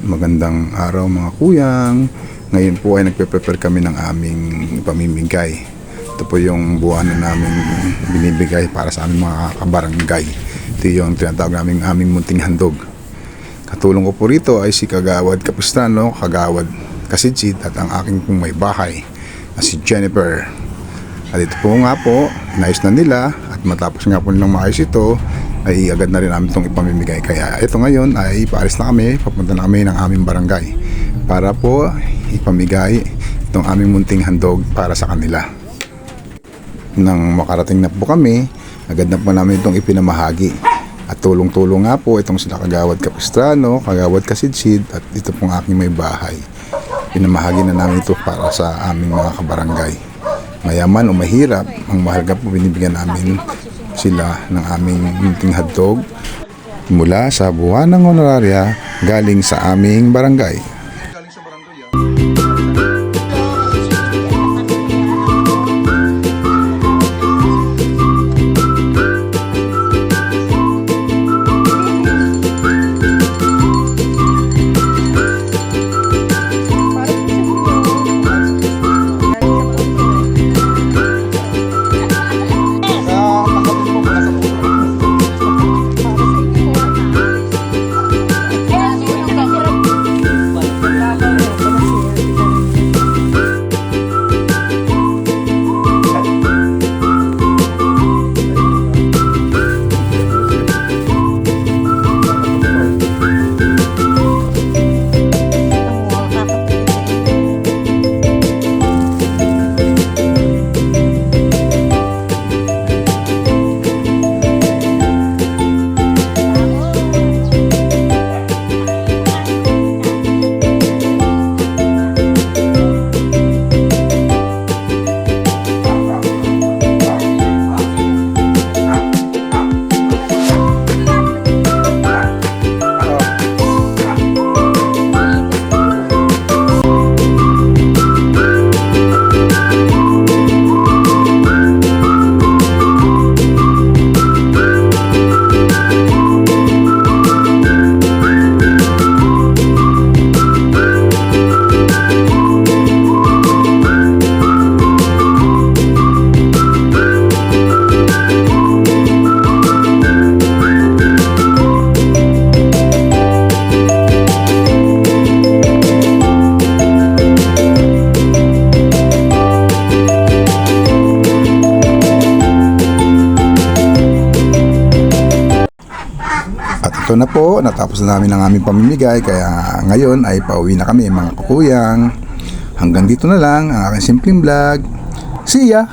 Magandang araw mga kuyang. Ngayon po ay nagpe-prepare kami ng aming pamimigay. Ito po yung buwanan namin binibigay para sa aming mga kabarangay. Ito yung tinatawag namin aming munting handog. Katulong ko po rito ay si Kagawad Kapustano, Kagawad Kasidsid at ang aking pong may bahay na si Jennifer. At ito po nga po, nais na nila at matapos nga po nilang maayos ito, ay agad na rin namin itong ipamimigay. Kaya ito ngayon ay paalis na kami, papunta na kami ng aming barangay para po ipamigay itong aming munting handog para sa kanila. Nang makarating na po kami, agad na po namin itong ipinamahagi. At tulong-tulong nga po itong sila Kagawad Capistrano, Kagawad Kasidsid at ito pong aking may bahay. Pinamahagi na namin ito para sa aming mga kabarangay. Mayaman o mahirap, ang mahalaga po binibigyan namin sila ng aming munting hadtog mula sa buwan ng honoraria galing sa aming barangay. Ito na po, natapos na namin ang aming pamimigay kaya ngayon ay pauwi na kami mga kukuyang. Hanggang dito na lang ang aking simpleng vlog. See ya!